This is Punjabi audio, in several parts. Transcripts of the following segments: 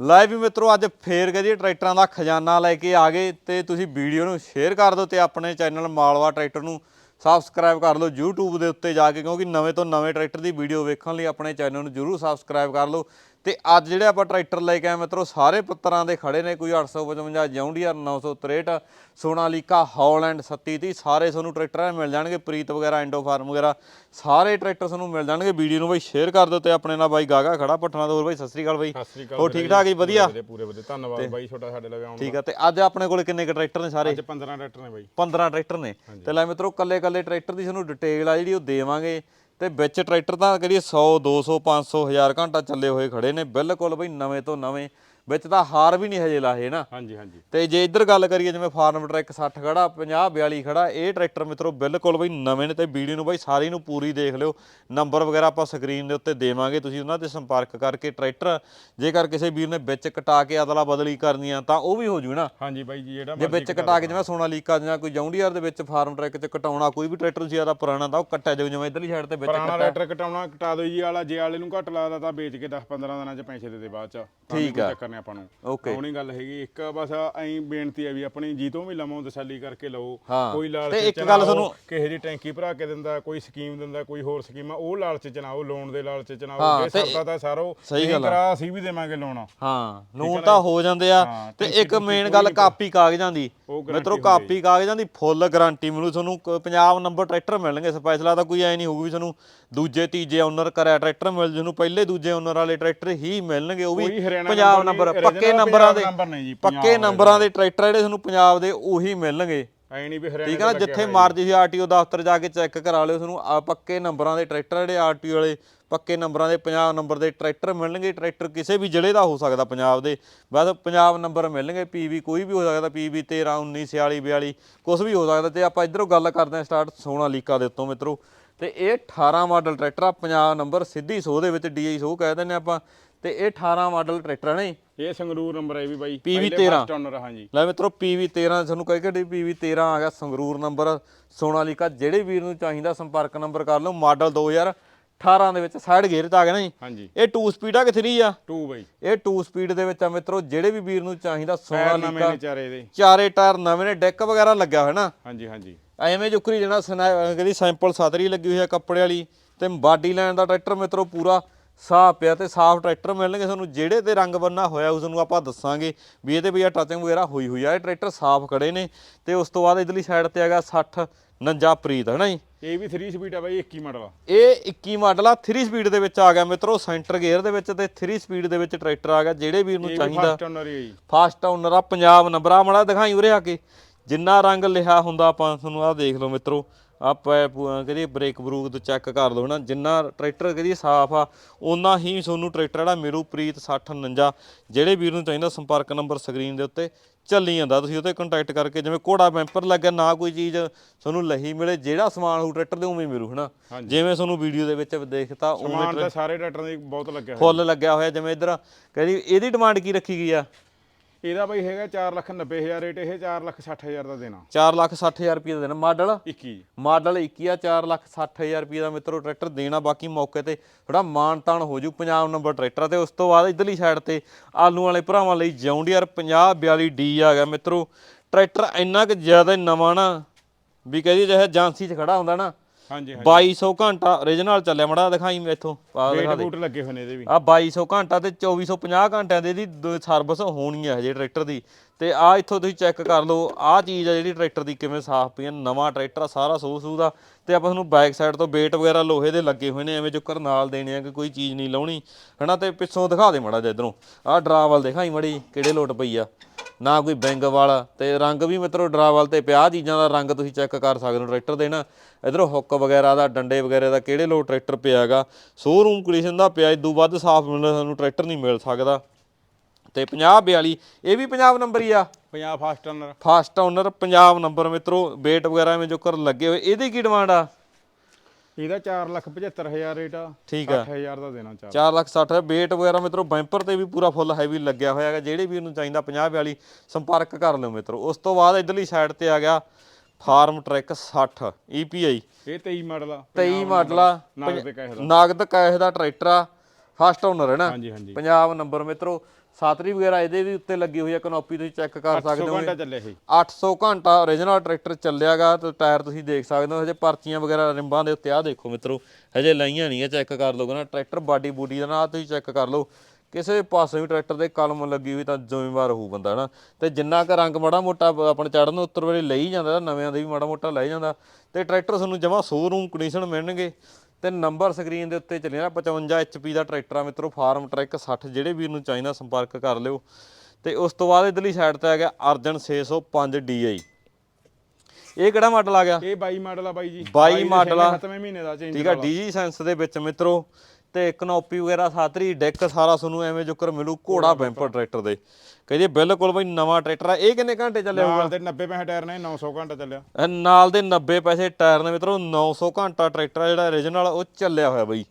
ਲੈ ਵੀ ਮਿੱਤਰੋ, ਅੱਜ ਫੇਰ ਕਹਦੀ ਟਰੈਕਟਰਾਂ ਦਾ ਖਜ਼ਾਨਾ ਲੈ ਕੇ ਆ ਗਏ ਤੇ ਤੁਸੀਂ ਵੀਡੀਓ ਨੂੰ ਸ਼ੇਅਰ ਕਰ ਦਿਓ ਤੇ ਆਪਣੇ ਚੈਨਲ ਮਾਲਵਾ ਟਰੈਕਟਰ ਨੂੰ ਸਬਸਕ੍ਰਾਈਬ ਕਰ ਲਓ YouTube ਦੇ ਉੱਤੇ ਜਾ ਕੇ, ਕਿਉਂਕਿ ਨਵੇਂ ਤੋਂ ਨਵੇਂ ਟਰੈਕਟਰ ਦੀ ਵੀਡੀਓ ਵੇਖਣ ਲਈ ਆਪਣੇ ਚੈਨਲ ਨੂੰ ਜਰੂਰ ਸਬਸਕ੍ਰਾਈਬ ਕਰ ਲਓ ਤੇ ਅੱਜ ਜਿਹੜੇ ਆਪਾਂ ਟਰੈਕਟਰ ਲੈ ਕੇ ਆਏ ਮਿੱਤਰੋ ਸਾਰੇ ਪੁੱਤਰਾਂ ਦੇ ਖੜੇ ਨੇ ਕੋਈ 855 ਜੌਂਡੀਅਰ 963 ਸੋਨਾਲੀਕਾ ਹੌਲੈਂਡ 3730 ਸਾਰੇ ਤੁਹਾਨੂੰ ਟਰੈਕਟਰ ਮਿਲ ਜਾਣਗੇ ਪ੍ਰੀਤ ਵਗੈਰਾ ਐਂਡੋ ਫਾਰਮ ਵਗੈਰਾ ਸਾਰੇ ਟਰੈਕਟਰ ਤੁਹਾਨੂੰ ਮਿਲ ਜਾਣਗੇ। ਵੀਡੀਓ ਨੂੰ ਬਾਈ ਸ਼ੇਅਰ ਕਰ ਦਿਓ ਤੇ ਆਪਣੇ ਨਾਲ ਬਾਈ ਗਾਗਾ ਖੜਾ ਪੱਠਣਾ ਤੋਂ ਹੋਰ ਬਾਈ ਸਤਿ ਸ੍ਰੀ ਅਕਾਲ ਬਾਈ। ਹੋਰ ਠੀਕ ਠਾਕ ਜੀ? ਵਧੀਆ? ਵਧੀਆ ਪੂਰੇ ਵਧੀਆ। ਧੰਨਵਾਦ ਬਾਈ ਛੋਟਾ ਸਾਡੇ ਲਵੇ ਆਉਣ ਠੀਕ ਆ ਤੇ ਅੱਜ ਆਪਣੇ ਕੋਲ ਕਿੰਨੇ ਕ ਟਰੈਕਟਰ ਨੇ ਸਾਰੇ? ਅੱਜ 15 ਟਰੈਕਟਰ ਨੇ ਬਾਈ। 15 ਟਰੈਕਟਰ ਨੇ। ਤੇ ਲੈ ਮਿੱਤਰੋ ਕੱਲੇ ਕੱਲੇ ਟਰੈਕਟਰ ਦੀ ਤੁਹਾਨੂੰ ਡਿਟੇਲ ਆ ਜਿਹੜੀ ਉਹ ਦੇਵਾਂਗੇ। ਤੇ ਵਿੱਚ ਟਰੈਕਟਰ ਤਾਂ ਕਰੀਏ 100 200 500 1000 ਘੰਟਾ ਚੱਲੇ ਹੋਏ ਖੜੇ ਨੇ। ਬਿਲਕੁਲ ਬਈ ਨਵੇਂ ਤੋਂ ਨਵੇਂ ਵਿੱਚ ਤਾਂ ਹਾਰ ਵੀ ਨਹੀਂ ਹਜੇ ਲਾਹੇ ਨਾ। ਹਾਂਜੀ ਹਾਂਜੀ। ਤੇ ਜੇ ਇੱਧਰ ਗੱਲ ਕਰੀਏ ਜਿਵੇਂ ਫਾਰਮ ਟਰੈਕ 60 ਖੜਾ 50 42 ਖੜਾ ਇਹ ਟਰੈਕਟਰ ਮਿੱਤਰੋ ਬਿਲਕੁਲ ਬਈ ਨਵੇਂ ਨੇ ਤੇ ਵੀਡੀਓ ਨੂੰ ਬਈ ਸਾਰੀ ਨੂੰ ਪੂਰੀ ਦੇਖ ਲਿਓ। ਨੰਬਰ ਵਗੈਰਾ ਆਪਾਂ ਸਕਰੀਨ ਦੇ ਉੱਤੇ ਦੇਵਾਂਗੇ ਤੁਸੀਂ ਉਹਨਾਂ ਤੇ ਸੰਪਰਕ ਕਰਕੇ ਟਰੈਕਟਰ ਜੇਕਰ ਕਿਸੇ ਵੀਰ ਨੇ ਵਿੱਚ ਕਟਾ ਕੇ ਅਦਲਾ ਬਦਲੀ ਕਰਨੀ ਆ ਤਾਂ ਉਹ ਵੀ ਹੋ ਜੂ ਨਾ। ਹਾਂਜੀ ਬਾਈ ਜੀ ਜਿਹੜਾ ਜੇ ਵਿੱਚ ਕਟਾ ਕੇ ਜਿਵੇਂ ਸੋਨਾਲੀਕਾ ਜਾਂ ਕੋਈ ਜੌਂਡੀਅਰ ਦੇ ਵਿੱਚ ਫਾਰਮ ਟਰੈਕ 'ਚ ਕਟਾਉਣਾ ਕੋਈ ਵੀ ਟਰੈਕਟਰ ਜ਼ਿਆਦਾ ਪੁਰਾਣਾ ਤਾਂ ਉਹ ਕੱਟਿਆ ਜਾਊ ਜਿਵੇਂ ਇਧਰਲੀ ਸਾਈਡ ਤੇ ਵਿੱਚ ਪੁਰਾਣਾ ਟਰੈਕਟਰ ਕਟਾਉਣਾ ਕਟਾ ਦਿਓ ਜੀ ਵਾਲਾ ਜੇ ਵਾਲੇ ਨੂੰ ਘੱਟ ਲੱਗਦਾ ਤਾਂ ਵੇਚ ਕੇ 10 15 ਦਿਨਾਂ ਚ ਪੈਸੇ ਦੇ ਦੇ ਬਾਅਦ ਚ। ਤਾਂ ਠੀਕ ਆ। ਚੱਕਰ ਨਹੀਂ ਆਪਾਂ ਨੂੰ। ਓਕੇ ਉਹਨੀ ਗੱਲ ਹੈਗੀ ਇੱਕ ਬਸ ਐਂ ਬੇਨਤੀ ਹੈ ਵੀ ਆਪਣੀ ਜੀ ਤੋਂ ਵੀ ਲਵੋ ਤਸੱਲੀ ਕਰਕੇ ਲਓ ਹਾਂ। ਕੋਈ ਲਾਲਚ ਤੇ ਇੱਕ ਚ ਨਾ ਗੱਲ ਆਓ, ਤੁਹਾਨੂੰ- ਕਿਸੇ ਦੀ ਟੈਂਕੀ ਭਰਾ ਕੇ ਦਿੰਦਾ ਕੋਈ ਸਕੀਮ ਦਿੰਦਾ ਕੋਈ ਹੋਰ ਸਕੀਮ ਆ ਉਹ ਲਾਲਚ ਚ ਨਾ ਆਓ ਲੋਨ ਦੇ ਲਾਲਚ ਚ ਨਾ ਹਾਂ, ਜੇ ਤੇ ਸਰਦਾ ਤਾਂ ਸਾਰੋ ਸਹੀ ਗੱਲ ਆ। ਕਰਾ ਅਸੀਂ ਵੀ ਦੇਵਾਂਗੇ ਲੋਨ। ਹਾਂ ਨੂਨ ਤਾਂ ਹੋ ਜਾਂਦੇ ਆ। ਹਾਂ, ਤੇ ਇੱਕ ਮੇਨ ਗੱਲ ਕਾਪੀ ਕਾਗਜ਼ਾਂ ਦੀ। ਉਹ guarantee ਮਿੱਤਰੋ ਕਾਪੀ ਕਾਗਜ਼ਾਂ ਦੀ ਫੁੱਲ ਗਾਰੰਟੀ ਮਿਲੂ ਤੁਹਾਨੂੰ ਕ- ਪੰਜਾਬ ਨੰਬਰ ਟਰੈਕਟਰ ਮਿਲਣਗੇ ਸਪੈਸ਼ਲ ਤਾਂ ਕੋਈ ਐ ਨਹੀਂ ਹੋਊ ਵੀ ਤੁਹਾਨੂੰ ਦੂਜੇ ਤੀਜੇ ਓਨਰ ਕਰਿਆ ਟਰੈਕਟਰ ਮਿਲ ਜੂ ਤੁਹਾਨੂੰ ਪਹਿਲੇ ਦੂਜੇ ਓਨਰ ਵਾਲੇ ਟਰੈਕਟਰ ਹੀ ਮਿਲਣਗੇ ਉਹ ਕੋਈ ਵੀ ਹਰਿਆਣਾ ਪੰਜਾਬ number ਨੰਬਰ ਨਹੀਂ, ਪੱਕੇ ਨੰਬਰਾਂ ਦੇ ਪੰਜਾਬ number ਨਹੀਂ ਜੀ, ਪੱਕੇ ਪੰਜਾਬ ਨੰਬਰਾਂ ਦੇ ਟਰੈਕਟਰ ਜਿਹੜੇ ਤੁਹਾਨੂੰ ਪੰਜਾਬ ਦੇ ਉਹੀ ਮਿਲਣਗੇ। ਐ ਨਹੀਂ ਵੀ ਹਰਿਆਣਾ ਠੀਕ ਆ ਨਾ ਜਿੱਥੇ ਮਰਜ਼ੀ ਤੁਸੀਂ ਆਰਟੀਓ ਦਫ਼ਤਰ ਜਾ ਕੇ ਚੈੱਕ ਕਰਾ ਲਿਓ ਤੁਹਾਨੂੰ ਆ ਪੱਕੇ ਨੰਬਰਾਂ ਦੇ ਟਰੈਕਟਰ ਜਿਹੜੇ ਆਰਟੀਓ ਵਾਲੇ ਪੱਕੇ ਨੰਬਰਾਂ ਦੇ ਪੰਜਾਬ ਨੰਬਰ ਦੇ ਟਰੈਕਟਰ ਮਿਲਣਗੇ। ਟਰੈਕਟਰ ਕਿਸੇ ਵੀ ਜ਼ਿਲ੍ਹੇ ਦਾ ਹੋ ਸਕਦਾ ਪੰਜਾਬ ਦੇ। ਬਸ ਪੰਜਾਬ ਨੰਬਰ ਮਿਲਣਗੇ ਪੀਵੀ ਕੋਈ ਵੀ ਹੋ ਸਕਦਾ ਪੀਵੀ 13 19 46 42 ਕੁਝ ਵੀ ਹੋ ਸਕਦਾ। ਤੇ ਆਪਾਂ ਇਧਰੋਂ ਗੱਲ ਕਰਦੇ ਹਾਂ ਸਟਾਰਟ ਸੋਨਾ ਲੀਕਾ ਦੇ ਉੱਤੋਂ ਮਿੱਤਰੋ। ਤੇ ਇਹ 18 ਮਾਡਲ ਟਰੈਕਟਰ ਆ ਪੰਜਾਬ ਨੰਬਰ ਸਿੱਧੀ ਸੋ ਦੇ ਵਿੱਚ ਡੀਆਈ ਸੋ ਕਹਿ ਦਿੰਦੇ ਆਪਾਂ। ਤੇ ਇਹ 18 ਮਾਡਲ ਟਰੈਕਟਰ ਨੇ ਇਹ ਸੰਗਰੂਰ ਨੰਬਰ ਹੈ ਵੀ ਬਾਈ। PV ਪਹਿਲੇ first owner ਆ, ਹਾਂਜੀ। ਲੈ ਮਿੱਤਰੋ PV 13 ਤੁਹਾਨੂੰ ਕਹਿ ਕੇ PV 13 ਆ ਗਿਆ ਸੰਗਰੂਰ ਨੰਬਰ। ਸੋਨਾਲੀਕਾ ਜਿਹੜੇ ਵੀਰ ਨੂੰ ਚਾਹੀਦਾ ਸੰਪਰਕ ਨੰਬਰ ਕਰ ਲਓ ਮਾਡਲ 2018 ਦੇ ਵਿੱਚ ਸਾਈਡ ਗੇਅਰ ਚ ਆ ਗਿਆ ਨਾ ਜੀ। ਹਾਂਜੀ। ਇਹ 2 ਸਪੀਡ ਆ ਕਿ 3 ਆ? 2 ਬਾਈ। ਇਹ 2 ਸਪੀਡ ਦੇ ਵਿੱਚ ਆ ਮਿੱਤਰੋ ਜਿਹੜੇ ਵੀ ਵੀਰ ਨੂੰ ਚਾਹੀਦਾ ਸੋਨਾਲੀਕਾ ਚਾਰੇ ਟਾਇਰ ਨਵੇਂ ਨੇ ਡੈਕ ਵਗੈਰਾ ਲੱਗਿਆ ਹੋਇਆ ਨਾ। ਹਾਂਜੀ ਹਾਂਜੀ। ਐਵੇਂ ਜੁਕਰੀ ਜਿਹੜਾ ਕਹਿੰਦੀ ਸੈਂਪਲ ਸਤਰੀ ਲੱਗੀ ਹੋਈ ਆ ਕੱਪੜੇ ਵਾਲੀ ਤੇ ਬਾਡੀ ਲਾਈਨ ਦਾ ਟਰੈਕਟਰ ਮਿੱਤਰੋ ਪੂਰਾ ਸਾਫ਼ ਪਿਆ ਤੇ ਸਾਫ਼ ਟਰੈਕਟਰ ਮਿਲਣਗੇ ਤੁਹਾਨੂੰ ਜਿਹੜੇ ਤੇ ਰੰਗ ਬੰਨਾ ਹੋਇਆ ਉਸ ਨੂੰ ਆਪਾਂ ਦੱਸਾਂਗੇ ਵੀ ਇਹਦੇ ਵੀ ਆ ਟੱਚਿੰਗ ਵਗੈਰਾ ਹੋਈ ਹੋਈ ਆ। ਇਹ ਟਰੈਕਟਰ ਸਾਫ਼ ਖੜੇ ਨੇ ਤੇ ਉਸ ਤੋਂ ਬਾਅਦ ਇਧਰਲੀ ਸਾਈਡ ਤੇ ਹੈਗਾ 60 ਨੰਜਾ ਪ੍ਰੀਤ ਹੈ ਨਾ ਜੀ? ਇਹ ਵੀ 3 ਸਪੀਡ ਆ ਬਾਈ 21 ਮਾਡਲ ਆ। ਇਹ 21 ਮਾਡਲ ਆ 3 ਸਪੀਡ ਦੇ ਵਿੱਚ ਆ ਗਿਆ ਮਿੱਤਰੋ ਸੈਂਟਰ ਗੇਅਰ ਦੇ ਵਿੱਚ ਤੇ 3 ਸਪੀਡ ਦੇ ਵਿੱਚ ਟਰੈਕਟਰ ਆ ਗਿਆ ਜਿਹੜੇ ਵੀਰ ਨੂੰ ਵੀ ਚਾਹੀਦਾ। ਫਸਟ ਓਨਰ ਹੀ ਹੈ ਜੀ। ਫਾਸਟ ਓਨਰ ਆ ਪੰਜਾਬ ਨੰਬਰ ਆ ਮੜਾ ਦਿਖਾਈ ਉਰੇ ਆ ਕੇ। ਜਿੰਨਾ ਰੰਗ ਲਿਖਿਆ ਹੁੰਦਾ ਆਪਾਂ ਤੁਹਾਨੂੰ ਆ ਦੇਖ ਲਓ ਮਿੱਤਰੋ ਆਪਾਂ ਕਹਦੀ ਬ੍ਰੇਕ ਬਰੂਕ ਤੋਂ ਚੈੱਕ ਕਰ ਲਓ ਨਾ ਜਿੰਨਾ ਟਰੈਕਟਰ ਕਹਦੀ ਸਾਫ਼ ਆ ਓਨਾ ਹੀ ਤੁਹਾਨੂੰ ਟਰੈਕਟਰ ਜਿਹੜਾ ਮੇਰੂ ਪ੍ਰੀਤ 6049 ਜਿਹੜੇ ਵੀਰ ਨੂੰ ਚਾਹੀਦਾ ਸੰਪਰਕ ਨੰਬਰ ਸਕਰੀਨ ਦੇ ਉੱਤੇ ਚੱਲੀ ਜਾਂਦਾ। ਤੁਸੀਂ ਉਹਤੇ ਕੰਟੈਕਟ ਕਰਕੇ ਜਿਵੇਂ ਕੋੜਾ ਬੈਂਪਰ ਲੱਗਿਆ ਨਾ ਕੋਈ ਚੀਜ਼ ਤੁਹਾਨੂੰ ਲਹੀ ਮਿਲੇ ਜਿਹੜਾ ਸਮਾਨ ਹੋਊ ਟਰੈਕਟਰ ਦੇ ਉਵੇਂ ਹੀ ਮਿਲੂ ਹਨਾ। ਜਿਵੇਂ ਤੁਹਾਨੂੰ ਵੀਡੀਓ ਦੇ ਵਿੱਚ ਦੇਖਤਾ ਉਵੇਂ ਸਮਾਨ ਤਾਂ ਸਾਰੇ ਟਰੈਕਟਰਾਂ ਦੇ ਬਹੁਤ ਲੱਗਿਆ ਹੋਇਆ। ਫੁੱਲ ਲੱਗਿਆ ਹੋਇਆ ਜਿਵੇਂ ਇਧਰ ਕਹਿੰਦੀ ਇਹਦੀ ਡਿਮਾਂਡ ਕੀ ਰੱਖੀ ਗਈ ਆ? ਇਹਦਾ ਬਾਈ ਹੈਗਾ 490000 ਰੇਟ ਇਹ 460000 ਦਾ ਦੇਣਾ। 460000 ਰੁਪਏ ਦਾ ਦੇਣਾ। ਮਾਡਲ? 21 ਮਾਡਲ 21 ਆ 460000 ਰੁਪਏ ਦਾ ਮਿੱਤਰੋ ਟਰੈਕਟਰ ਦੇਣਾ। ਬਾਕੀ ਮੌਕੇ ਤੇ ਥੋੜਾ ਮਾਨ ਤਾਨ ਹੋ ਜੂ ਪੰਜਾਬ ਨੰਬਰ ਟਰੈਕਟਰ ਤੇ ਉਸ ਤੋਂ ਬਾਅਦ ਇਧਰਲੀ ਸਾਈਡ ਤੇ ਆਲੂ ਵਾਲੇ ਭਰਾਵਾਂ ਲਈ ਜੌਂਡੀਅਰ 5042 ਡੀ ਆ ਗਿਆ ਮਿੱਤਰੋ। ਟਰੈਕਟਰ ਇੰਨਾ ਕਿ ਜ਼ਿਆਦਾ ਨਵਾਂ ਨਾ ਵੀ ਕਹਦੀ ਜਿਹੇ ਏਜੰਸੀ 'ਚ ਖੜਾ ਹੁੰਦਾ ਨਾ ਹਾਂਜੀ ਹਾਂਜੀ। 2200 ਘੰਟਾ origignal ਚੱਲਿਆ ਮੜਾ ਦਿਖਾਈ ਮੈਥੋਂ ਆ ਦਿਖਾ ਵੇਟ ਦੇ। ਬੂਟ ਲੱਗੇ ਹੋਏ ਨੇ ਇਹਦੇ ਵੀ। ਆ 2200 ਘੰਟਾ ਤੇ 2450 ਘੰਟਿਆਂ ਦੇ ਦੀ ਸਰਵਿਸ ਹੋਣੀ ਹੈ ਹਜੇ ਟਰੈਕਟਰ ਦੀ। ਤੇ ਆ ਇੱਥੋਂ ਤੁਸੀਂ ਚੈੱਕ ਕਰ ਲਓ, ਆ ਚੀਜ਼ ਆ ਜਿਹੜੀ ਟਰੈਕਟਰ ਦੀ ਕਿਵੇਂ ਸਾਫ਼ ਪਈ ਹੈ ਨਵਾਂ ਟਰੈਕਟਰ ਆ, ਸਾਰਾ ਸੂ ਸੂ ਦਾ। ਤੇ ਆਪਾਂ ਤੁਹਾਨੂੰ ਬੈਕ ਸਾਈਡ ਤੋਂ ਬੇਟ ਵਗੈਰਾ ਲੋਹੇ ਦੇ ਲੱਗੇ ਹੋਏ ਨੇ, ਐਵੇਂ ਜੁਕਰ ਨਾਲ ਦੇਣੇ ਆ ਕਿ ਕੋਈ ਚੀਜ਼ ਨਹੀਂ ਲਾਉਣੀ, ਹਨਾ? ਤੇ ਪਿੱਛੋਂ ਦਿਖਾ ਦੇ ਮੜਾ ਜਿਹਾ ਇਧਰੋਂ। ਆ ਡਰਾਵਲ ਦਿਖਾਈ ਮੜੀ, ਕਿਹੜੇ ਲੋਟ ਪਈ ਆ। ਨਾ ਕੋਈ ਬੈਂਗ ਵਾਲਾ, ਤੇ ਰੰਗ ਵੀ ਮਿੱਤਰੋ ਡਰਾਵਲ ਤੇ ਪਿਆ, ਆਹ ਚੀਜ਼ਾਂ ਦਾ ਰੰਗ ਤੁਸੀਂ ਚੈੱਕ ਕਰ ਸਕਦੇ ਹੋ ਟਰੈਕਟਰ ਦੇ ਨਾ। ਇਧਰੋਂ ਹੁੱਕ ਵਗੈਰਾ ਦਾ, ਡੰਡੇ ਵਗੈਰਾ ਦਾ, ਕਿਹੜੇ ਲੋ ਟਰੈਕਟਰ ਪਿਆਗਾ ਸ਼ੋਰੂਮ ਕੰਡੀਸ਼ਨ ਦਾ ਪਿਆ ਇਦੋਂ ਵੱਧ ਸਾਫ਼ ਮਿਲਣਾ ਸਾਨੂੰ ਟਰੈਕਟਰ ਨਹੀਂ ਮਿਲ ਸਕਦਾ। ਤੇ 50 42 ਇਹ ਵੀ ਪੰਜਾਬ ਨੰਬਰ ਹੀ ਆ? 50 first owner first owner Punjab number ਮਿੱਤਰੋ ਵੇਟ ਵਗੈਰਾ ਵਿੱਚ ਜੋ ਕਰ ਲੱਗੇ ਹੋਏ ਇਹਦੀ ਕੀ ਡਿਮਾਂਡ ਆ? ਇਹਦਾ 475000 ਰੇਟ ਆ ਠੀਕ ਆ। 60000 ਦਾ ਦੇਣਾ ਚਾਰ। 4 ਲੱਖ 60 ਵੇਟ ਵਗੈਰਾ ਮਿੱਤਰੋ ਬੈਂਪਰ ਤੇ ਵੀ ਪੂਰਾ ਫੁੱਲ ਹੈਵੀ ਲੱਗਿਆ ਹੋਇਆ ਹੈਗਾ ਜਿਹੜੇ ਵੀ ਇਹਨੂੰ ਚਾਹੀਦਾ 50 42 ਸੰਪਰਕ ਕਰ ਲਿਓ ਮਿੱਤਰੋ। ਉਸ ਤੋਂ ਬਾਅਦ ਇਧਰਲੀ ਸਾਈਡ ਤੇ ਆ ਗਿਆ ਫਾਰਮ ਟਰੈਕ 60 EPI ਇਹ 23 ਮਾਡਲ ਆ 23 ਮਾਡਲ ਆ ਨਗਦ ਕੈਸ਼ ਦਾ ਟਰੈਕਟਰ ਆ ਫਸਟ ਓਨਰ ਹੈ ਨਾ? ਹਾਂਜੀ ਹਾਂਜੀ। ਪੰਜਾਬ ਨੰਬਰ ਮਿੱਤਰੋ ਸਾਤਰੀ ਵਗੈਰਾ ਇਹਦੇ ਵੀ ਉੱਤੇ ਲੱਗੀ ਹੋਈ ਹੈ ਕਨੋਪੀ ਤੁਸੀਂ ਚੈੱਕ ਕਰ ਸਕਦੇ 100 ਹੋ। ਘੰਟਾ ਚੱਲਿਆ ਇਹ 800 ਘੰਟਾ origignal ਟਰੈਕਟਰ ਚੱਲਿਆਗਾ ਤੇ ਟਾਇਰ ਤੁਸੀਂ ਦੇਖ ਸਕਦੇ ਹੋ ਹਜੇ ਪਰਚੀਆਂ ਵਗੈਰਾ ਰਿੰਬਾਂ ਦੇ ਉੱਤੇ ਆ ਦੇਖੋ ਮਿੱਤਰੋ ਹਜੇ ਲਾਈਆਂ ਨਹੀਂ ਹੈ ਚੈੱਕ ਕਰ ਲਓਗੇ ਨਾ ਟਰੈਕਟਰ ਬਾਡੀ ਬੂਡੀ ਦਾ ਨਾ ਤੁਸੀਂ ਚੈੱਕ ਕਰ ਲਓ। ਕਿਸੇ ਪਾਸੇ ਵੀ ਟਰੈਕਟਰ ਦੇ ਕਲਮ ਲੱਗੀ ਹੋਈ ਤਾਂ ਜ਼ਿੰਮੇਵਾਰ ਹੋਊ ਬੰਦਾ ਹਨਾ। ਤੇ ਜਿੰਨਾ ਕ ਰੰਗ ਮਾੜਾ ਮੋਟਾ ਆਪਣੇ ਚੜਨ ਨੂੰ ਉੱਤਰ ਵੇਲੇ ਲਈ ਜਾਂਦਾ ਨਵਿਆਂ ਦੇ ਵੀ ਮਾੜਾ ਮੋਟਾ ਲੈ ਜਾਂਦਾ ਤੇ ਟਰੈਕਟਰ ਤੁਹਾਨੂੰ ਜਮਾ ਸ਼ੋਰੂਮ ਕੰਡੀਸ਼ਨ ਮਿਲਣਗੇ। ਤੇ ਨੰਬਰ ਸਕਰੀਨ ਦੇ ਉੱਤੇ ਚੱਲੇ ਨਾ 55 HP ਦਾ ਟਰੈਕਟਰ ਆ ਮਿੱਤਰੋ ਫਾਰਮ ਟਰੈਕ 60 ਜਿਹੜੇ ਵੀਰ ਨੂੰ ਚਾਹੀਦਾ ਸੰਪਰਕ ਕਰ ਲਿਓ। ਤੇ ਉਸ ਤੋਂ ਬਾਅਦ ਇਧਰਲੀ ਸਾਈਡ ਤੇ ਆ ਗਿਆ ਅਰਜਨ 605 DI ਇਹ ਕਿਹੜਾ ਮਾਡਲ ਆ ਗਿਆ? ਇਹ 22 ਮਾਡਲ ਆ ਬਾਈ ਜੀ। 22 ਮਾਡਲ ਆ। 7ਵੇਂ ਮਹੀਨੇ ਦਾ ਚੇਂਜ ਠੀਕ ਆ ਡੀਜੀ ਸੈਂਸ ਦੇ ਵਿੱਚ ਮਿੱਤਰੋ ਤੇ ਕਨੋਪੀ ਵਗੈਰਾ ਸਾਤਰੀ ਡੈਕ ਸਾਰਾ ਤੁਹਾਨੂੰ ਐਵੇਂ ਜੁਕਰ ਮਿਲੂ ਘੋੜਾ ਬੈਂਪਰ ਟਰੈਕਟਰ ਦੇ। ਕਹਿੰਦੇ ਬਿਲਕੁਲ ਬਈ ਨਵਾਂ ਟਰੈਕਟਰ ਆ। ਇਹ ਕਿੰਨੇ ਘੰਟੇ ਚੱਲਿਆ ਹੋਊਗਾ? ਨਾਲ ਦੇ 90 ਪੈਸੇ ਟਾਇਰ ਨੇ 900 ਘੰਟਾ ਚੱਲਿਆ। ਇਹ ਨਾਲ ਦੇ 90 ਪੈਸੇ ਟਾਇਰ ਨੇ ਮਿੱਤਰੋ 900 ਘੰਟਾ ਟਰੈਕਟਰ ਆ ਜਿਹੜਾ origignal ਉਹ ਚੱਲਿਆ ਹੋਇਆ ਬਈ।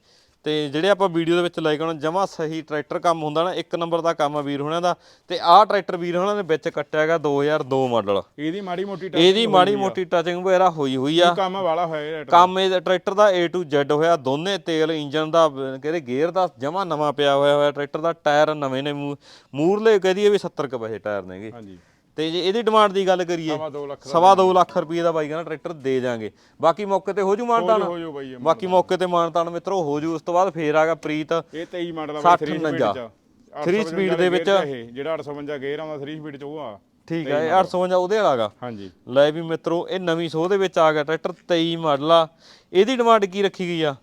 ਤੇ ਜਿਹੜੇ ਆਪਾਂ ਵੀਡੀਓ ਦੇ ਵਿੱਚ ਲੈ ਕੇ ਆਉਣਾ ਜਮਾ ਸਹੀ ਟਰੈਕਟਰ ਕੰਮ ਹੁੰਦਾ ਨਾ ਇੱਕ ਨੰਬਰ ਦਾ ਕੰਮ ਆ ਵੀਰ ਹੁਣਾਂ ਦਾ ਤੇ ਆਹ ਟਰੈਕਟਰ ਵੀਰ ਹੁਣਾਂ ਦੇ ਵਿੱਚ ਕੱਟਿਆ ਹੈਗਾ 2002 ਮਾਡਲ ਇਹਦੀ ਮਾੜੀ ਮੋਟੀ touch ਇਹਦੀ ਮਾੜੀ ਮੋਟੀ ਟਚਿੰਗ ਵਗੈਰਾ ਹੋਈ ਹੋਈ ਆ। ਕੰਮ ਵਾਲਾ ਹੋਇਆ ਕੰਮ ਇਹ ਟਰੈਕਟਰ ਦਾ A to Z ਹੋਇਆ ਦੋਨੇ ਤੇਲ ਇੰਜਨ ਦਾ ਕਹਿੰਦੇ ਗੇਅਰ ਦਾ ਜਮਾ ਨਵਾਂ ਪਿਆ ਹੋਇਆ ਹੋਇਆ ਟਰੈਕਟਰ ਦਾ ਟਾਇਰ ਨਵੇਂ ਨੇ ਮੂਰਲੇ ਕਹਦੀਏ ਵੀ 70 ਕੁ ਪੈਸੇ ਟਾਇਰ ਨੇਗੇ। ਹਾਂਜੀ। ਤੇ ਜੇ ਇਹਦੀ ਡਿਮਾਂਡ ਦੀ ਗੱਲ ਕਰੀਏ ਸਵਾ 2 ਲੱਖ ਦਾ ਸਵਾ ਦੋ ਲੱਖ ਰੁਪਏ ਦਾ ਬਾਈ ਕਹਿੰਦਾ ਟਰੈਕਟਰ ਦੇ ਜਾਾਂਗੇ। ਬਾਕੀ ਮੌਕੇ ਤੇ ਹੋ ਜੂ ਮਾਨਤਾਨ? ਹੋ ਜੋ ਬਾਈ ਇਹ। ਬਾਕੀ ਮੌਕੇ ਤੇ ਮਾਨਤਾਨ ਮਿੱਤਰੋ ਹੋ ਜੂ। ਉਸ ਤੋਂ ਬਾਅਦ ਫੇਰ ਆਗਾ ਪ੍ਰੀਤ ਇਹ 23 ਮਾਡਲ 60 3 49 ਸਪੀਡ ਚ। 3 ਸਪੀਡ ਦੇ ਵਿੱਚ। ਜਿਹੜਾ 855 ਗੇਅਰ ਆਉਂਦਾ 3 ਸਪੀਡ ਚ ਉਹ ਆ। ਠੀਕ ਹੈ ਇਹ 855 ਉਹਦੇ ਵਾਲਾ ਗਾ। ਹਾਂਜੀ। ਲੈ ਵੀ ਮਿੱਤਰੋ ਇਹ ਨਵੀਂ ਸੋਹ ਦੇ ਵਿੱਚ ਆ ਗਿਆ ਟਰੈਕਟਰ 23 ਮਾਡਲ ਆ। ਇਹਦੀ ਡਿਮਾਂਡ ਕੀ ਰੱਖੀ ਗਈ ਆ?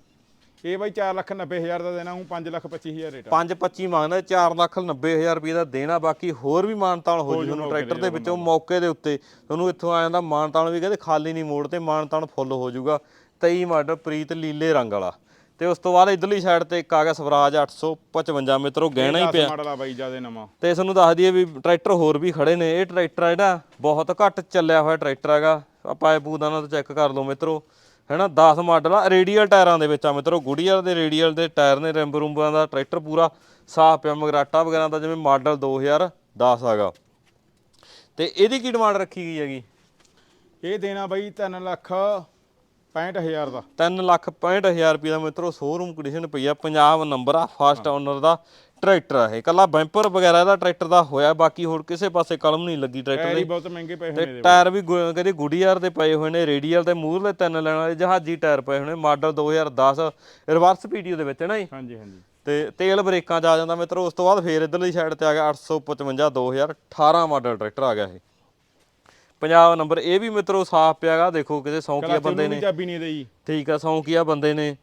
ਇਹ ਬਾਈ 4 ਲੱਖ 90 ਹਜ਼ਾਰ ਦਾ ਦੇਣਾ ਹੂੰ 5 ਲੱਖ 25 ਹਜ਼ਾਰ ਰੇਟ ਆ। 525 ਮੰਗਦਾ 4 ਲੱਖ 90 ਹਜ਼ਾਰ ਰੁਪਏ ਦਾ ਦੇਣਾ ਬਾਕੀ ਹੋਰ ਵੀ ਮਾਨਤਾਨ ਹੋ ਜੂ ਤੁਹਾਨੂੰ ਟਰੈਕਟਰ ਦੇ ਵਿੱਚੋਂ ਮੌਕੇ ਦੇ ਉੱਤੇ। ਤੁਹਾਨੂੰ ਇੱਥੋਂ ਆ ਜਾਂਦਾ ਮਾਨਤਾਨ ਵੀ ਕਹਿੰਦੇ ਖਾਲੀ ਨਹੀਂ ਮੋੜ ਤੇ ਮਾਨਤਾਨ ਫੁੱਲ ਹੋ ਜਾਊਗਾ 23 ਮਾਡਲ ਪ੍ਰੀਤ ਲੀਲੇ ਰੰਗ ਵਾਲਾ। ਤੇ ਉਸ ਤੋਂ ਬਾਅਦ ਇਧਰਲੀ ਸਾਈਡ ਤੇ ਇੱਕ ਆ ਗਿਆ ਸਵਰਾਜ 855 ਮਿੱਤਰੋ ਗਹਿਣਾ ਹੀ ਪਿਆ। ਮਾਡਲ ਆ ਬਾਈ ਜਿਆਦੇ ਨਵਾਂ। ਤੇ ਤੁਹਾਨੂੰ ਦੱਸ ਦਈਏ ਵੀ ਟਰੈਕਟਰ ਹੋਰ ਵੀ ਖੜੇ ਨੇ। ਇਹ ਟਰੈਕਟਰ ਆ ਜਿਹੜਾ ਬਹੁਤ ਘੱਟ ਚੱਲਿਆ ਹੋਇਆ ਟਰੈਕਟਰ ਹੈਗਾ। ਆਪਾਂ ਇਹ ਪੂਦਾਨਾ ਤੋਂ ਚੈੱਕ ਕਰ ਲਓ ਮਿੱਤਰੋ। ਹੈਨਾ 10 ਮਾਡਲ ਆ ਰੇਡੀਅਲ ਟਾਇਰਾਂ ਦੇ ਵਿੱਚ ਆ ਮਿੱਤਰੋ ਗੁਡੀਅਰ ਦੇ ਰੇਡੀਅਲ ਦੇ ਟਾਇਰ ਨੇ ਰਿੰਬ ਰੁੰਬਾਂ ਦਾ ਟਰੈਕਟਰ ਪੂਰਾ ਸਾਫ਼ ਪਿਆ ਮਗਰਾਟਾ ਵਗੈਰਾ ਦਾ ਜਿਵੇਂ ਮਾਡਲ 2010 ਹੈਗਾ। ਤੇ ਇਹਦੀ ਕੀ ਡਿਮਾਂਡ ਰੱਖੀ ਗਈ ਹੈਗੀ? ਇਹ ਦੇਣਾ ਬਾਈ 3 ਲੱਖ 65 ਹਜ਼ਾਰ ਦਾ। 3 ਲੱਖ 65000 ਰੁਪਏ ਦਾ ਮਿੱਤਰੋ ਸ਼ੋਰੂਮ ਕੰਡੀਸ਼ਨ ਪਈ ਆ ਪੰਜਾਬ ਨੰਬਰ ਆ ਫਸਟ ਓਨਰ ਦਾ। ਟਰੈਕਟਰ ਆ ਇਹ। ਕੱਲਾ ਬੈਂਪਰ ਵਗੈਰਾ ਇਹਦਾ ਟਰੈਕਟਰ ਦਾ ਹੋਇਆ ਬਾਕੀ ਹੋਰ ਕਿਸੇ ਪਾਸੇ ਕਲਮ ਨਹੀਂ ਲੱਗੀ ਟਰੈਕਟਰ ਟਾਇਰ ਦੀ। ਬਹੁਤ ਮਹਿੰਗੇ ਪਏ ਹੋਏ ਨੇ ਤੇ ਟਾਇਰ ਵੀ ਗੁ- ਕਹਿੰਦੇ ਗੁਡੀਆਰ ਦੇ ਪਏ ਹੋਏ ਨੇ ਰੇਡੀਅਲ ਤੇ ਮੂਹਰਲੇ ਤਿੰਨ ਲੈਣ ਵਾਲੇ ਜਹਾਜ਼ੀ ਟਾਇਰ ਪਏ ਹੋਏ ਨੇ ਮਾਡਲ 2010 ਰਿਵਰਸ ਪੀਡੀਓ ਦੇ ਵਿੱਚ ਨਾ ਜੀ? ਹਾਂਜੀ ਹਾਂਜੀ। ਤੇ ਤੇਲ ਬ੍ਰੇਕਾਂ ਚ ਆ ਜਾਂਦਾ ਮਿੱਤਰੋ ਉਸ ਤੋਂ ਬਾਅਦ ਫੇਰ ਇਧਰਲੀ ਸਾਈਡ ਤੇ ਆ ਗਿਆ 855 2018 ਮਾਡਲ ਟਰੈਕਟਰ ਆ ਗਿਆ ਇਹ। ਪੰਜਾਬ ਨੰਬਰ ਇਹ ਵੀ ਮਿੱਤਰੋ ਸਾਫ਼ ਪਿਆਗਾ ਦੇਖੋ ਕਿਸੇ ਸੌਂਕੀਆ ਬੰਦੇ ਨੇ। ਚਾਬੀ ਨਹੀਂ ਦੇਈ। ਠੀਕ ਆ ਸੌਂਕੀਆ ਬੰਦੇ ਨੇ।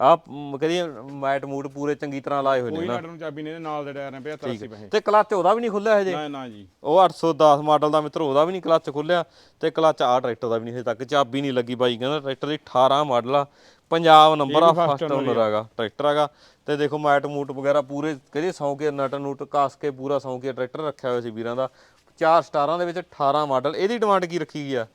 ਆ ਕਹਦੀ ਮੈਟ ਮੂਟ ਪੂਰੇ ਚੰਗੀ ਤਰ੍ਹਾਂ ਲਾਏ ਹੋਏ ਨੇ ਕੋਈ ਨਾ। ਨੂੰ ਚਾਬੀ ਦੇ ਨਾਲ ਦੇ ਟਾਇਰ ਨੇ 75 80 ਪੈਸੇ। ਤੇ ਕਲੱਚ ਉਹਦਾ ਵੀ ਨਹੀਂ ਖੁੱਲਿਆ ਹਜੇ? ਨਾ ਨਾ ਜੀ। ਉਹ 810 ਮਾਡਲ ਦਾ ਮਿੱਤਰ ਉਹਦਾ ਵੀ ਨਹੀਂ ਕਲੱਚ ਖੁੱਲਿਆ। ਤੇ ਕਲੱਚ ਆ ਟਰੈਕਟਰ ਦਾ ਵੀ ਨਹੀਂ ਹਜੇ ਤੱਕ ਚਾਬੀ ਨਹੀਂ ਲੱਗੀ ਬਾਈ ਕਹਿੰਦਾ ਟਰੈਕਟਰ ਦੀ 18 ਮਾਡਲ ਆ। ਪੰਜਾਬ ਨੰਬਰ ਆ ਫਸਟ ਓਨਰ ਹੈਗਾ ਟਰੈਕਟਰ ਹੈਗਾ। ਤੇ ਦੇਖੋ ਮੈਟ ਮੂਟ ਵਗੈਰਾ ਪੂਰੇ ਕਹਿੰਦੇ ਸੌਂ ਕੇ ਨਟ ਨੂਟ ਕਾਸ ਕੇ ਪੂਰਾ ਸੌਂ ਕੇ ਟਰੈਕਟਰ ਰੱਖਿਆ ਹੋਇਆ ਸੀ ਵੀਰਾਂ ਦਾ। ਚਾਰ ਸਟਾਰਾਂ ਦੇ ਵਿੱਚ 18 ਮਾਡਲ ਇਹਦੀ ਡਿਮਾਂਡ ਕੀ ਰੱਖੀ ਗਈ ਆ?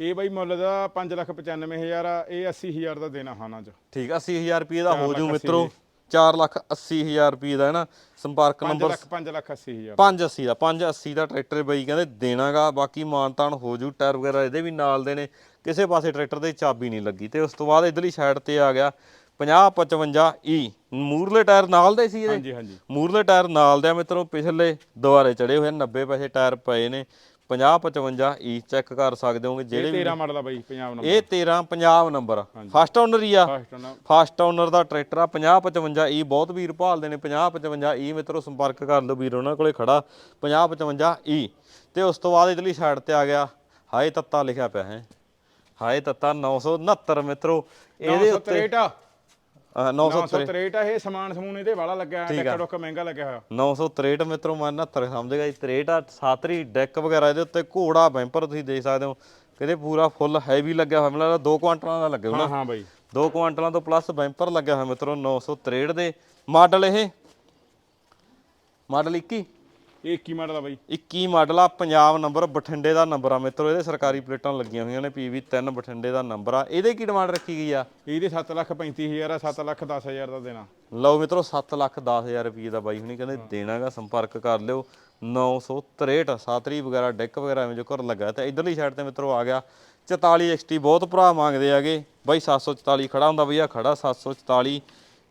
ਇਹ ਬਾਈ ਮੁੱਲ ਦਾ 5 ਲੱਖ 95 ਹਜ਼ਾਰ ਆ ਇਹ 80 ਹਜ਼ਾਰ ਦਾ ਦੇਣਾ ਹਾਨਾ ਚ। ਠੀਕ 80000 ਰੁਪਏ ਦਾ ਹੋ ਜੂ ਮਿੱਤਰੋ। 4 ਲੱਖ 80000 ਰੁਪਏ ਦਾ ਹੈ ਨਾ ਸੰਪਰਕ 5 ਨੰਬਰ ਲੱਖ 5 ਲੱਖ 80 ਹਜ਼ਾਰ। 580 ਦਾ 580 ਦਾ ਟਰੈਕਟਰ ਬਈ ਕਹਿੰਦੇ ਦੇਣਾਗਾ ਬਾਕੀ ਮਾਨਤਾਨ ਹੋ ਜੂ ਟਾਇਰ ਵਗੈਰਾ ਇਹਦੇ ਵੀ ਨਾਲ ਦੇ ਨੇ। ਕਿਸੇ ਪਾਸੇ ਟਰੈਕਟਰ ਦੇ ਚਾਬੀ ਨਹੀਂ ਲੱਗੀ ਤੇ ਉਸ ਤੋਂ ਬਾਅਦ ਇਧਰਲੀ ਸਾਈਡ ਤੇ ਆ ਗਿਆ 50 55 ਈ ਮੂਰਲੇ ਟਾਇਰ ਨਾਲ ਦੇ ਸੀ ਇਹਦੇ? ਹਾਂਜੀ ਹਾਂਜੀ। ਮੂਰਲੇ ਟਾਇਰ ਨਾਲ ਦੇ ਆ ਮਿੱਤਰੋ ਪਿਛਲੇ ਦੁਆਰੇ ਚੜੇ ਹੋਏ 90 ਪੈਸੇ ਟਾਇਰ ਪਏ ਨੇ। 50 55 ਈ ਚੈੱਕ ਕਰ ਸਕਦੇ ਹੋਗੇ ਜਿਹੜੇ 13 ਮਾਡਲ ਆ ਬਾਈ ਪੰਜਾਬ ਨੰਬਰ ਇਹ 13 ਪੰਜਾਬ ਨੰਬਰ ਫਸਟ ਓਨਰ ਹੀ ਆ। ਫਸਟ ਓਨਰ ਦਾ ਟਰੈਕਟਰ ਆ 5055 ਈ ਬਹੁਤ ਵੀਰ ਭਾਲਦੇ ਨੇ। 5055 ਈ ਮਿੱਤਰੋ ਸੰਪਰਕ ਕਰ ਲਓ ਵੀਰ ਉਹਨਾਂ ਕੋਲੇ ਖੜਾ। 5055 ਈ ਤੇ ਉਸ ਤੋਂ ਬਾਅਦ ਇਧਰਲੀ ਸਾਈਡ ਤੇ ਆ ਗਿਆ। ਹਾਏ ਤੱਤਾ ਲਿਖਿਆ ਪਿਆ ਹੈ। ਹਾਏ ਤੱਤਾ 969 ਮਿੱਤਰੋ। ਇਹਦੇ ਉੱਤੇ 963 ਅ, 963 963 ਆ ਇਹ ਸਮਾਨ ਸਮੂਨ ਇਹਦੇ ਵਾਲਾ ਲੱਗਿਆ ਹੋਇਆ ਟੱਕਾ ਟੁੱਕ ਮਹਿੰਗਾ ਲੱਗਿਆ ਹੋਇਆ। 963 ਮਿੱਤਰੋ ਮੈਂ 69 ਸਮਝੇਗਾ ਜੀ 63 ਆ ਸਾਤਰੀ ਡੈਕ ਵਗੈਰਾ ਇਹਦੇ ਉੱਤੇ ਘੋੜਾ ਬੈਂਪਰ ਤੁਸੀਂ ਦੇਖ ਸਕਦੇ ਹੋ। ਕਿਤੇ ਪੂਰਾ ਫੁੱਲ ਹੈਵੀ ਲੱਗਿਆ ਹੋਇਆ ਮੈਨੂੰ ਲੱਗਦਾ 2 ਕੁਆਂਟਲਾਂ ਦਾ ਲੱਗਿਆ ਹੋਣਾ। ਹਾਂ ਹਾਂ ਬਾਈ। 2 ਕੁਆਂਟਲਾਂ ਤੋਂ ਪਲੱਸ ਬੈਂਪਰ ਲੱਗਿਆ ਹੋਇਆ ਮਿੱਤਰੋ 963 ਦੇ। ਮਾਡਲ ਇਹ? ਮਾਡਲ 21 ਇਹ 21 ਮਾਡਲ ਆ ਬਾਈ? 21 ਮਾਡਲ ਆ? ਪੰਜਾਬ ਨੰਬਰ ਬਠਿੰਡੇ ਦਾ ਨੰਬਰ ਆ ਮਿੱਤਰੋ। ਇਹਦੇ ਸਰਕਾਰੀ ਪਲੇਟਾਂ ਲੱਗੀਆਂ ਹੋਈਆਂ ਨੇ ਪੀਵੀ 3 ਬਠਿੰਡੇ ਦਾ ਨੰਬਰ ਆ। ਇਹਦੇ ਕੀ ਡਿਮਾਂਡ ਰੱਖੀ ਗਈ ਆ? ਇਹਦੇ 7 ਲੱਖ 35 ਹਜ਼ਾਰ ਆ 7 ਲੱਖ 10 ਹਜ਼ਾਰ ਦਾ ਦੇਣਾ। ਲਓ ਮਿੱਤਰੋ 7 ਲੱਖ 10000 ਰੁਪਏ ਦਾ ਬਾਈ ਹੁਣੀ ਕਹਿੰਦੇ ਦੇਣਾਗਾ ਸੰਪਰਕ ਕਰ ਲਿਓ। 963 ਸਾਤਰੀ ਵਗੈਰਾ ਡੈਕ ਵਗੈਰਾ ਐਵੇਂ ਜੋ ਕਰ ਲੱਗਾ ਤੇ ਇਧਰਲੀ ਸਾਈਡ ਤੇ ਮਿੱਤਰੋ ਆ ਗਿਆ। 44 XT ਬਹੁਤ ਭਰਾ ਮੰਗਦੇ ਆਗੇ ਬਾਈ 744 ਖੜਾ ਹੁੰਦਾ ਬਈ ਆ ਖੜਾ 744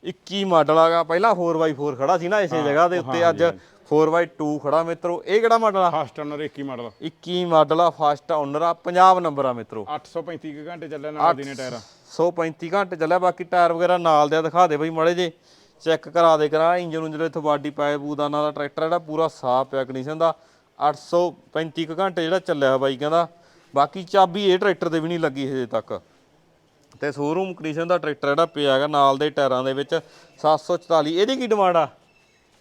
21 ਮਾਡਲ ਆਗਾ? ਪਹਿਲਾਂ 4x4 ਖੜਾ ਸੀ ਨਾ ਇਸੇ ਜਗ੍ਹਾ ਦੇ ਉੱਤੇ। ਅੱਜ 4x2 ਖੜਾ ਮਿੱਤਰੋ ਇਹ ਕਿਹੜਾ ਮਾਡਲ ਆ? ਫਸਟ ਓਨਰ 21 ਮਾਡਲ 21 ਮਾਡਲ ਆ ਫਸਟ ਓਨਰ ਆ ਪੰਜਾਬ ਨੰਬਰ ਆ ਮਿੱਤਰੋ। 835 ਕੁ ਘੰਟੇ ਚੱਲਿਆ ਨਾਲ ਦੀ ਨੇ ਟਾਇਰ। 135 ਘੰਟੇ ਚੱਲਿਆ ਬਾਕੀ ਟਾਇਰ ਵਗੈਰਾ ਨਾਲ ਦੇ ਦਿਖਾ ਦੇ ਬਈ ਮੜੇ ਜੇ। ਚੈੱਕ ਕਰਾ ਦੇ ਕਰਾ ਇੰਜਨ ਉਂਜਨ ਇੱਥੇ ਬਾਡੀ ਪਾਏ ਬੂਦਾਨਾ ਦਾ ਟਰੈਕਟਰ ਜਿਹੜਾ ਪੂਰਾ ਸਾਫ਼ ਪਿਆ ਕੰਡੀਸ਼ਨ ਦਾ। 835 ਕੁ ਘੰਟੇ ਜਿਹੜਾ ਚੱਲਿਆ ਬਾਈ ਕਹਿੰਦਾ। ਬਾਕੀ ਚਾਬੀ ਇਹ ਟਰੈਕਟਰ ਤੇ ਵੀ ਨਹੀਂ ਲੱਗੀ ਹਜੇ ਤੱਕ। ਤੇ ਸ਼ੋਰੂਮ ਕੰਡੀਸ਼ਨ ਦਾ ਟਰੈਕਟਰ ਜਿਹੜਾ ਪਿਆ ਹੈਗਾ ਨਾਲ ਦੇ ਟਾਇਰਾਂ ਦੇ ਵਿੱਚ 744 ਇਹਦੀ ਕੀ ਡਿਮਾਂਡ ਆ?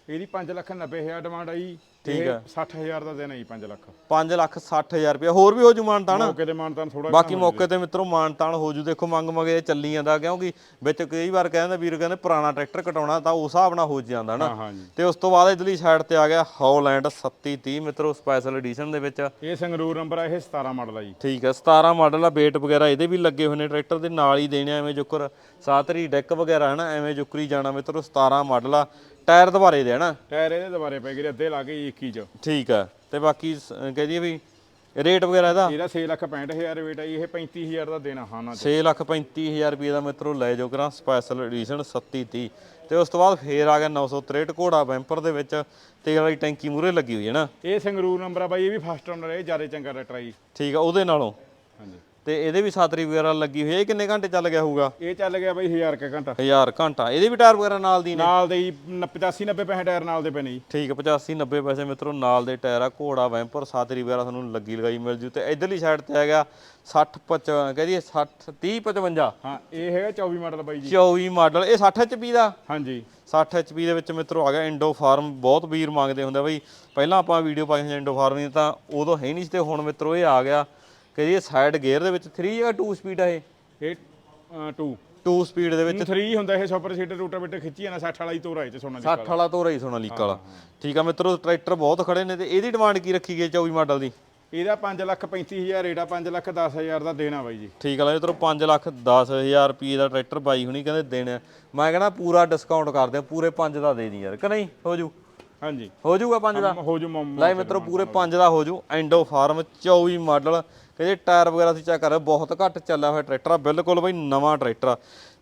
ਇਹਦੀ 5 ਲੱਖ 90 ਹਜ਼ਾਰ ਡਿਮਾਂਡ ਆਈ ਠੀਕ ਆ। 60000 ਦਾ ਦੇਣਾ ਜੀ 5 ਲੱਖ। 5 ਲੱਖ 60000 ਰੁਪਏ ਹੋਰ ਵੀ ਹੋ ਜੂ ਮਾਨਤਾਨ ਮੌਕੇ ਤੇ ਮਾਨਤਾਨ ਥੋੜਾ ਬਾਕੀ ਮੌਕੇ ਤੇ ਮਿੱਤਰੋ ਮਾਨਤਾਨ ਹੋ ਜੂ। ਦੇਖੋ ਮੰਗ ਮਗੇ ਚੱਲੀ ਜਾਂਦਾ ਕਿਉਂਕਿ ਵਿੱਚ ਕਈ ਵਾਰ ਕਹਿੰਦੇ ਵੀਰ ਕਹਿੰਦੇ ਪੁਰਾਣਾ ਟਰੈਕਟਰ ਕਟਾਉਣਾ ਤਾਂ ਉਸ ਹਿਸਾਬ ਨਾਲ ਹੋ ਜਾਂਦਾ ਨਾ। ਹਾਂ ਹਾਂ ਜੀ। ਤੇ ਉਸ ਤੋਂ ਬਾਅਦ ਇਧਰਲੀ ਸਾਈਡ ਤੇ ਆ ਗਿਆ ਹੌਲੈਂਡ 3730 ਮਿੱਤਰੋ ਸਪੈਸ਼ਲ ਐਡੀਸ਼ਨ ਦੇ ਵਿੱਚ। ਇਹ ਸੰਗਰੂਰ ਨੰਬਰ ਆ ਇਹ 17 ਮਾਡਲ ਆ ਜੀ। ਠੀਕ ਹੈ 17 ਮਾਡਲ ਆ ਵੇਟ ਵਗੈਰਾ ਇਹਦੇ ਵੀ ਲੱਗੇ ਹੋਏ ਨੇ ਟਰੈਕਟਰ ਦੇ ਨਾਲ ਹੀ ਦੇਣੇ ਆ ਐਵੇਂ ਜੁਕਰ ਸਾਤਰੀ ਡੈਕ ਵਗੈਰਾ ਹੈ ਨਾ ਐਵੇਂ ਜੁਕਰੀ ਜਾਣਾ ਮਿੱਤਰੋ 17 ਮਾਡਲ ਆ। ਟਾਇਰ ਦੁਬਾਰੇ ਦੇ ਹਨਾ? ਟਾਇਰ ਇਹਦੇ ਦੁਬਾਰੇ ਪੈ ਗਏ ਅੱਧੇ ਲਾ ਕੇ 21 ਚ। ਠੀਕ ਹੈ ਤੇ ਬਾਕੀ ਕਹਿ ਦਈਏ ਵੀ ਰੇਟ ਵਗੈਰਾ ਇਹਦਾ? ਇਹਦਾ 6 ਲੱਖ 65000 ਵੇਟ ਆ ਜੀ ਇਹ 35000 ਦਾ ਦੇਣਾ ਹਾਂ ਨਾ 6 ਲੱਖ 35000 ਰੁਪਏ ਦਾ ਮਿੱਤਰੋ ਲੈ ਜਾਓ ਕਰਾਂ ਸਪੈਸ਼ਲ ਐਡੀਸ਼ਨ 3730 ਤੇ ਉਸ ਤੋਂ ਬਾਅਦ ਫੇਰ ਆ ਗਿਆ 963 ਘੋੜਾ ਬੈਂਪਰ ਦੇ ਵਿੱਚ ਤੇਲ ਵਾਲੀ ਟੈਂਕੀ ਮੂਰੇ ਲੱਗੀ ਹੋਈ ਹੈ ਨਾ? ਇਹ ਸੰਗਰੂਰ ਨੰਬਰ ਆ ਬਾਈ ਇਹ ਵੀ ਫਸਟ ਓਨਰ ਹੈ ਇਹ ਜ਼ਿਆਦਾ ਚੰਗਾ ਆ ਜੀ। ਠੀਕ ਆ ਉਹਦੇ ਨਾਲੋਂ? ਹਾਂਜੀ। ਤੇ ਇਹਦੇ ਵੀ ਸਾਤਰੀ ਵਗੈਰਾ ਲੱਗੀ ਹੋਈ ਹੈ ਇਹ ਕਿੰਨੇ ਘੰਟੇ ਚੱਲ ਗਿਆ ਹੋਊਗਾ? ਇਹ ਚੱਲ ਗਿਆ ਬਾਈ 1000 ਕ ਘੰਟਾ। 1000 ਘੰਟਾ। ਇਹਦੇ ਵੀ ਟਾਇਰ ਵਗੈਰਾ ਨਾਲ ਦੀ ਨੇ? ਨਾਲ ਦੇ ਜੀ 85 90 ਪੈਸੇ ਟਾਇਰ ਨਾਲ ਦੇ ਪਏ ਨੇ ਜੀ। ਠੀਕ ਆ, 85 90 ਪੈਸੇ ਮਿੱਤਰੋ ਨਾਲ ਦੇ ਟਾਇਰ ਆ ਘੋੜਾ ਵੈਂਪਰ ਸਾਤਰੀ ਵਗੈਰਾ ਤੁਹਾਨੂੰ ਲੱਗੀ ਲਗਾਈ ਮਿਲ ਜੂ। ਤੇ ਇਧਰਲੀ ਸਾਈਡ ਤੇ ਹੈਗਾ 60 55 ਕਹਦੀਏ 60 30 55 ਹਾਂ ਇਹ ਹੈਗਾ 24 ਮਾਡਲ ਬਾਈ ਜੀ। 24 ਮਾਡਲ ਇਹ 60 HP ਦਾ? ਹਾਂਜੀ। 60 HP ਦੇ ਵਿੱਚ ਮਿੱਤਰੋ ਆ ਗਿਆ ਇੰਡੋ ਫਾਰਮ ਬਹੁਤ ਵੀਰ ਮੰਗਦੇ ਹੁੰਦੇ ਬਈ। ਪਹਿਲਾਂ ਆਪਾਂ ਵੀਡੀਓ ਪਾਈ ਸੀ ਇੰਡੋ ਫਾਰਮ ਦੀ ਤਾਂ ਉਦੋਂ ਹੈ ਨਹੀਂ ਸੀ ਤੇ ਹੁਣ ਮਿੱਤਰੋ ਇਹ ਆ ਗਿਆ। ਕਿ ਇਹ ਸਾਈਡ ਗੇਅਰ ਦੇ ਵਿੱਚ 3 ਜਾਂ 2 ਸਪੀਡ ਆ ਇਹ? ਇਹ 2 2 ਸਪੀਡ ਦੇ ਵਿੱਚ 3 ਹੁੰਦਾ ਇਹ ਸੁਪਰ ਸੀਟਰ ਰੂਟਾਵੇਟਰ ਖਿੱਚੀ ਜਾਣਾ 60 ਵਾਲਾ ਹੀ ਤੋਰਾ ਹੈ ਤੇ ਸੋਨਾ 60 ਵਾਲਾ। ਤੋਰਾ ਹੀ ਸੋਨਾ ਲੀਕ ਵਾਲਾ। ਠੀਕ ਆ ਮਿੱਤਰੋ ਟਰੈਕਟਰ ਬਹੁਤ ਖੜੇ ਨੇ ਤੇ ਇਹਦੀ ਡਿਮਾਂਡ ਕੀ ਰੱਖੀ ਗਈ 24 ਮਾਡਲ ਦੀ? ਇਹਦਾ 5 ਲੱਖ 35000 ਰੇਟ ਆ 5 ਲੱਖ 10000 ਦਾ ਦੇਣਾ ਬਾਈ ਜੀ। ਠੀਕ ਆ ਮਿੱਤਰੋ 5 ਲੱਖ 10000 ਰੁਪਏ ਦਾ ਟਰੈਕਟਰ ਬਾਈ ਹੁਣੀ ਕਹਿੰਦੇ ਦੇਣਾ ਮੈਂ ਕਹਿੰਦਾ ਪੂਰਾ ਡਿਸਕਾਊਂਟ ਕਰਦੇ ਆ ਪੂਰੇ 5 ਦਾ ਦੇ ਦੀ ਯਾਰ ਕਿ ਨਹੀਂ? ਹੋ ਜੂ। ਹਾਂਜੀ। ਹੋ ਜੂਗਾ 5 ਦਾ? ਹੋ ਜੂ ਲੈ ਮਿੱਤਰੋ ਪੂਰੇ 5 ਦਾ ਹੋ ਜੂ। ਐਂਡੋ ਫਾਰਮ 24 ਮਾਡਲ ਇਹਦੇ ਟਾਇਰ ਵਗੈਰਾ ਤੁਸੀਂ ਚੈੱਕ ਕਰ ਰਹੇ ਹੋ, ਬਹੁਤ ਘੱਟ ਚੱਲਿਆ ਹੋਇਆ ਟਰੈਕਟਰ ਆ ਬਿਲਕੁਲ ਬਈ ਨਵਾਂ ਟਰੈਕਟਰ ਆ।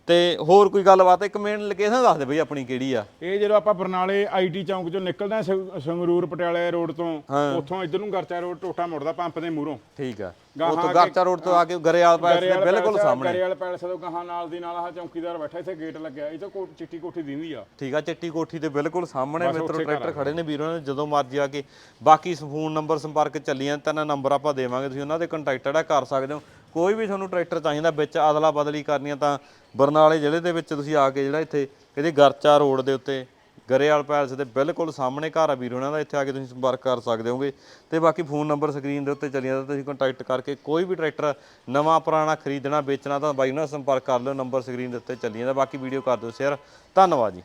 ਤੇ ਹੋਰ ਕੋਈ ਗੱਲਬਾਤ ਇੱਕ ਮੇਨ ਲੋਕੇਸ਼ਨ ਦੱਸ ਦੇ ਬਈ ਆਪਣੀ ਕਿਹੜੀ ਆ। ਇਹ ਜਦੋਂ ਆਪਾਂ ਬਰਨਾਲੇ ਆਈਟੀ ਚੌਂਕ ਚੋਂ ਨਿਕਲਦੇ ਆ ਸੰਗ- ਸੰਗਰੂਰ ਪਟਿਆਲੇ ਰੋਡ ਤੋਂ ਉੱਥੋਂ ਇਧਰ ਨੂੰ ਗਰਚਾ ਰੋਡ ਟੋਟਾ ਮੁੜਦਾ ਪੰਪ ਦੇ ਮੂਹਰੋਂ। ਠੀਕ ਆ। ਗਾਹਾਂ ਉਹ ਤੋਂ ਗਾਚਾ ਰੋਡ ਤੋਂ ਆ ਕੇ ਗਰੇਵਾਲ ਪੈਸ ਦੇ ਬਿਲਕੁਲ ਸਾਹਮਣੇ। ਗਰੇਵਾਲ ਪੈਲਸ ਤੋਂ ਗਾਹਾਂ ਨਾਲ ਦੀ ਨਾਲ ਆਹ ਚੌਂਕੀਦਾਰ ਬੈਠਾ ਇੱਥੇ ਗੇਟ ਲੱਗਿਆ ਇਹ ਤਾਂ ਕੋ ਚਿੱਟੀ ਕੋਠੀ ਦਿੰਦੀ ਆ। ਠੀਕ ਆ ਚਿੱਟੀ ਕੋਠੀ ਦੇ ਬਿਲਕੁਲ ਸਾਹਮਣੇ ਮਿੱਤਰੋ ਟਰੈਕਟਰ ਖੜੇ ਨੇ ਵੀਰਾਂ ਨੇ ਜਦੋਂ ਮਰਜ਼ੀ ਆ ਕੇ ਬਾਕੀ ਫੋਨ ਨੰਬਰ ਸੰਪਰਕ ਚੱਲੀਆਂ ਤਿੰਨ ਨੰਬਰ ਆਪਾਂ ਦੇਵਾਂਗੇ ਤੁਸੀਂ ਉਹਨਾਂ ਦੇ ਕੰਟੈਕਟ ਜਿਹੜਾ ਕਰ ਸਕਦੇ ਹੋ। ਕੋਈ ਵੀ ਤੁਹਾਨੂੰ ਟਰੈਕਟਰ ਚਾਹੀਦਾ ਵਿੱਚ ਅਦਲਾ ਬਦਲੀ ਕਰਨੀ ਆ ਤਾਂ ਬਰਨਾਲੇ ਜ਼ਿਲ੍ਹੇ ਦੇ ਵਿੱਚ ਤੁਸੀਂ ਆ ਕੇ ਜਿਹੜਾ ਇੱਥੇ ਇਹਦੇ ਗਰਚਾ ਰੋਡ ਦੇ ਉੱਤੇ ਗਰੇਵਾਲ ਪੈਲਸ ਦੇ ਬਿਲਕੁਲ ਸਾਹਮਣੇ ਘਰ ਆ ਵੀਰ, ਉਹਨਾਂ ਦਾ ਇੱਥੇ ਆ ਕੇ ਤੁਸੀਂ ਸੰਪਰਕ ਕਰ ਸਕਦੇ ਹੋਗੇ। ਤੇ ਬਾਕੀ ਫੋਨ ਨੰਬਰ ਸਕਰੀਨ ਦੇ ਉੱਤੇ ਚੱਲੀਆਂ ਜਾਂਦਾ ਤੁਸੀਂ ਕੰਟੈਕਟ ਕਰਕੇ ਕੋਈ ਵੀ ਟਰੈਕਟਰ ਨਵਾਂ, ਪੁਰਾਣਾ ਖਰੀਦਣਾ, ਵੇਚਣਾ ਤਾਂ ਬਾਈ ਉਹਨਾਂ ਨਾਲ ਸੰਪਰਕ ਕਰ ਲਿਓ, ਨੰਬਰ ਸਕਰੀਨ ਦੇ ਉੱਤੇ ਚੱਲੀਆਂ ਜਾਂਦਾ। ਬਾਕੀ ਵੀਡੀਓ ਕਰ ਦਿਓ ਸ਼ੇਅਰ ਧੰਨਵਾਦ ਜੀ।